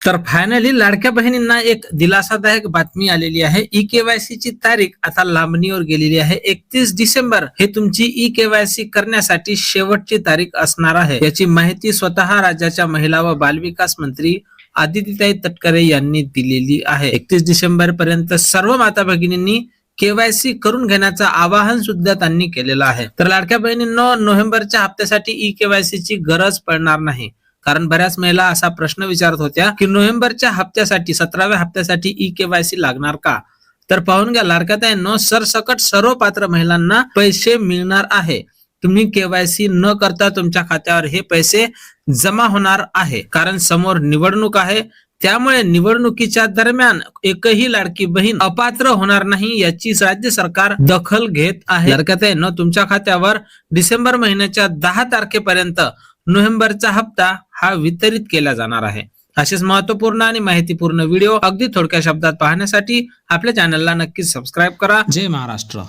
तर फायनली लाडक्या बहिणींना एक दिलासादायक बातमी आलेली आहे. ई केवायसी ची तारीख आता लांबणीवर गेलेली आहे. एकतीस डिसेंबर हे तुमची ई केवायसी करण्यासाठी शेवटची तारीख असणार आहे. याची माहिती स्वतः राज्याच्या महिला व बालविकास मंत्री आदित्यताई तटकरे यांनी दिलेली आहे. एकतीस डिसेंबर पर्यंत सर्व माता भगिनींनी केवायसी करून घेण्याचं आवाहन सुद्धा त्यांनी केलेलं आहे. तर लाडक्या बहिणींना नोव्हेंबरच्या हप्त्यासाठी ई केवायसी ची गरज पडणार नाही. कारण बऱ्याच महिला असा प्रश्न विचारत होत्या की नोव्हेंबरच्या हप्त्यासाठी सतराव्या हप्त्यासाठी ई केवायसी लागणार का? तर पाहून घ्या लाडक्याताईंनो सरसकट सर्व पात्र महिलांना पैसे मिळणार आहे. तुम्ही केवायसी न करता तुमच्या खात्यावर हे पैसे जमा होणार आहे. कारण समोर निवडणूक आहे. त्यामुळे निवडणुकीच्या दरम्यान एकही लाडकी बहीण अपात्र होणार नाही याची राज्य सरकार दखल घेत आहे. हरकत आहे न तुमच्या खात्यावर डिसेंबर महिन्याच्या दहा तारखेपर्यंत नोव्हेंबरचा हप्ता हा वितरित केला जाणार आहे. असेच महत्त्वपूर्ण आणि माहितीपूर्ण व्हिडिओ अगदी थोडक्या शब्दात पाहण्यासाठी आपल्या चॅनलला नक्कीच सबस्क्राईब करा. जय महाराष्ट्र.